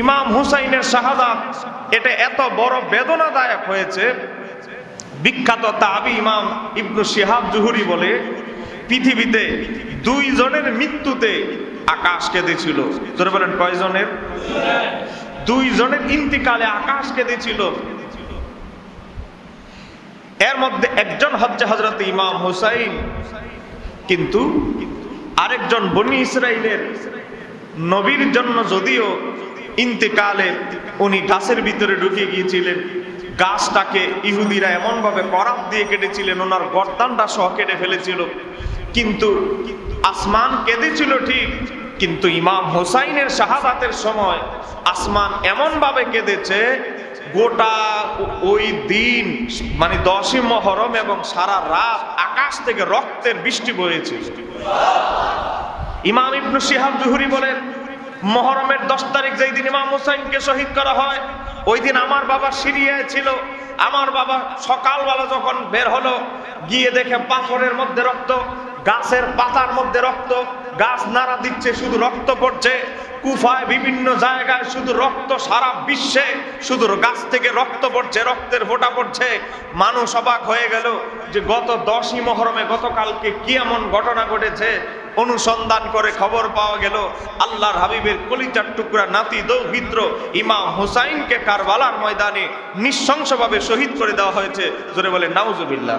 ইমাম হুসাইনের শাহাদাত এটা এত বড় বেদনাদায়ক হয়েছে। বিখ্যাত তাবি ইমাম ইবনু শিহাব জুহুরি বলে, পৃথিবীতে দুই জনের মৃত্যুতে আকাশ কেঁদেছিল। তোরে বলেন কয়জনের দুই জনের ইন্তিকালে আকাশ কেঁদেছিল। এর মধ্যে একজন হচ্ছে হজরত ইমাম হুসাইন, কিন্তু আরেকজন বনি ইসরাইলের নবীর জন্য যদিও ইন্তেকালে উনি গাছের ভিতরে ঢুকে গিয়েছিলেন। গাছটাকে ইহুদিরা এমনভাবে করাত দিয়ে কেটেছিলেন, ওনার গর্দানটা সহ কেটে ফেলেছিল। কিন্তু আসমান কেঁদেছিল ঠিক, কিন্তু ইমাম হোসাইনের শাহাদাতের সময় আসমান এমনভাবে কেঁদেছে, গোটা ওই দিন মানে দশই মহরম এবং সারা রাত আকাশ থেকে রক্তের বৃষ্টি বয়েছিল। ইমাম ইবনু শিহাব জুহুরি বলেন মহরমের দশ তারিখ যেই দিন ইমাম হুসাইনকে শহীদ করা হয়, ওই দিন আমার বাবা সিরিয়ায় ছিল। আমার বাবা সকালবেলা যখন বের হলো, গিয়ে দেখে পাথরের মধ্যে রক্ত, গাছের পাতার মধ্যে রক্ত, গাছ নাড়া দিচ্ছে, শুধু রক্ত পড়ছে। কুফায় বিভিন্ন জায়গায় শুধু রক্ত, সারা বিশ্বে শুধু গাছ থেকে রক্ত পড়ছে, রক্তের ফোঁটা পড়ছে। মানুষ অবাক হয়ে গেল যে গত দশই মহরমে গতকালকে কি এমন ঘটনা ঘটেছে। অনুসন্ধান করে খবর পাওয়া গেল, আল্লাহর হাবিবের কলিচার টুকরা নাতি দৌহিত্র ইমাম হুসাইনকে কারবালার ময়দানে নৃশংসভাবে শহীদ করে দেওয়া হয়েছে। জোরে বলে, নাউজুবিল্লাহ।